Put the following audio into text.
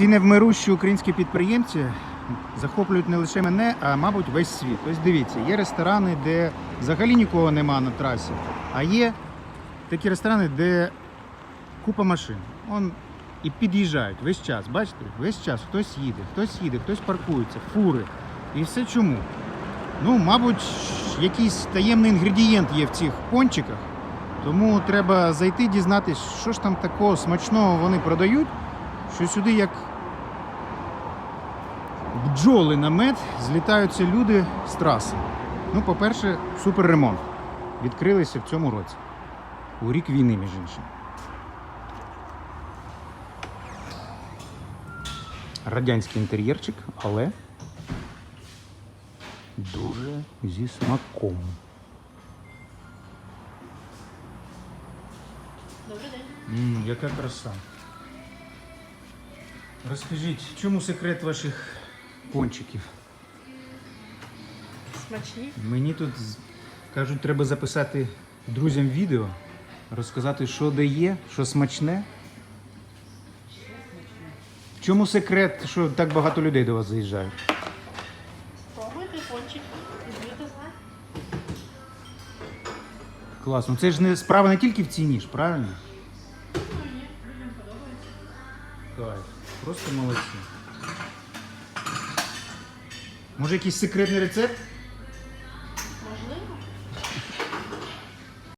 Ці невмирущі українські підприємці захоплюють не лише мене, а мабуть весь світ. Ось дивіться, є ресторани, де взагалі нікого нема на трасі, а є такі ресторани, де купа машин. Он і під'їжджають весь час. Бачите, весь час хтось їде, хтось їде, хтось паркується, фури. І все чому? Ну, мабуть, якийсь таємний інгредієнт є в цих пончиках. Тому треба зайти, дізнатись, що ж там такого смачного вони продають, що сюди як бджоли на мед злітаються люди з траси. Ну, по-перше, супер ремонт. Відкрилися в цьому році. У рік війни, між іншим. Радянський інтер'єрчик, але дуже зі смаком. Добрий день. Ммм, яка краса. Розкажіть, в чому секрет ваших пончиків? Смачні. Мені тут кажуть, треба записати друзям відео, розказати, що де є, що смачне. В чому секрет, що так багато людей до вас заїжджають? Пробуйте пончик. І будете знати. Класно. Це ж не справа не тільки в ціні ж, правильно? Кайф. Просто молодці. Може якийсь секретний рецепт?